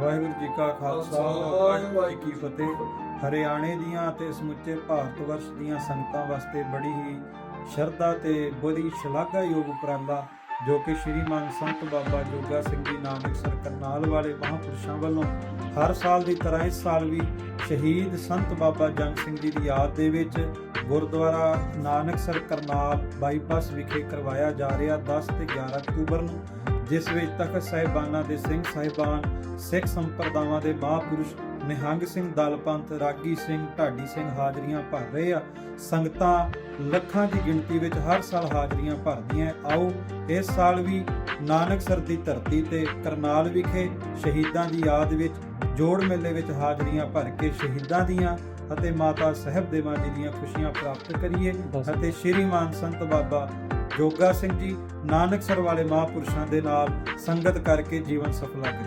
ਵਾਹਿਗੁਰੂ ਜੀ ਕਾ ਖਾਲਸਾ ਵਾਹਿਗੁਰੂ ਜੀ ਕੀ ਫਤਿਹ। ਹਰਿਆਣੇ ਦੀਆਂ ਅਤੇ ਸਮੁੱਚੇ ਭਾਰਤ ਵਰਸ਼ ਦੀਆਂ ਸੰਗਤਾਂ ਵਾਸਤੇ ਬੜੀ ਹੀ ਸ਼ਰਧਾ ਤੇ ਬੜੀ ਸ਼ਲਾਘਾਯੋਗ ਉਪਰਾਲਾ ਜੋ ਕਿ ਸ਼੍ਰੀਮਾਨ ਸੰਤ ਬਾਬਾ ਜੋਗਾ ਸਿੰਘ ਜੀ ਨਾਨਕਸਰ ਕਰਨਾਲ ਵਾਲੇ ਮਹਾਂਪੁਰਸ਼ਾਂ ਵੱਲੋਂ ਹਰ ਸਾਲ ਦੀ ਤਰ੍ਹਾਂ ਇਸ ਸਾਲ ਵੀ ਸ਼ਹੀਦ ਸੰਤ ਬਾਬਾ ਜੰਗ ਸਿੰਘ ਜੀ ਦੀ ਯਾਦ ਦੇ ਵਿੱਚ ਗੁਰਦੁਆਰਾ ਨਾਨਕਸਰ ਕਰਨਾਲ ਬਾਈਪਾਸ ਵਿਖੇ ਕਰਵਾਇਆ ਜਾ ਰਿਹਾ 10 ਤੇ 11 ਅਕਤੂਬਰ ਨੂੰ। ਜਿਸ ਵਿੱਚ ਤਖਤ ਸਾਹਿਬਾਨਾਂ ਦੇ ਸਿੰਘ ਸਾਹਿਬਾਨ ਸਿੱਖ ਸੰਪਰਦਾਵਾਂ ਦੇ ਮਹਾਂਪੁਰਸ਼ ਨਿਹੰਗ ਸਿੰਘ ਦਲਪੰਥ ਰਾਗੀ ਸਿੰਘ ਢਾਡੀ ਸਿੰਘ ਹਾਜ਼ਰੀਆਂ ਭਰ ਰਹੇ ਆ। ਸੰਗਤਾਂ ਲੱਖਾਂ ਦੀ ਗਿਣਤੀ ਵਿੱਚ ਹਰ ਸਾਲ ਹਾਜ਼ਰੀਆਂ ਭਰਦੀਆਂ। ਆਓ ਇਸ ਸਾਲ ਵੀ ਨਾਨਕਸਰ ਦੀ ਧਰਤੀ ਤੇ ਕਰਨਾਲ ਵਿਖੇ ਸ਼ਹੀਦਾਂ ਦੀ ਯਾਦ ਵਿੱਚ ਜੋੜ ਮੇਲੇ ਵਿੱਚ ਹਾਜ਼ਰੀਆਂ ਭਰ ਕੇ ਸ਼ਹੀਦਾਂ ਦੀਆਂ ਅਤੇ ਮਾਤਾ ਸਾਹਿਬ ਦੇਵਾਂ ਜੀ ਦੀਆਂ ਖੁਸ਼ੀਆਂ ਪ੍ਰਾਪਤ ਕਰੀਏ ਅਤੇ ਸ਼੍ਰੀਮਾਨ ਸੰਤ ਬਾਬਾ ਜੋਗਾ ਸਿੰਘ ਜੀ ਨਾਨਕਸਰ ਵਾਲੇ ਮਹਾਂਪੁਰਸ਼ਾਂ ਦੇ ਨਾਲ ਸੰਗਤ ਕਰਕੇ ਜੀਵਨ ਸਫਲਾ ਕਰੀਏ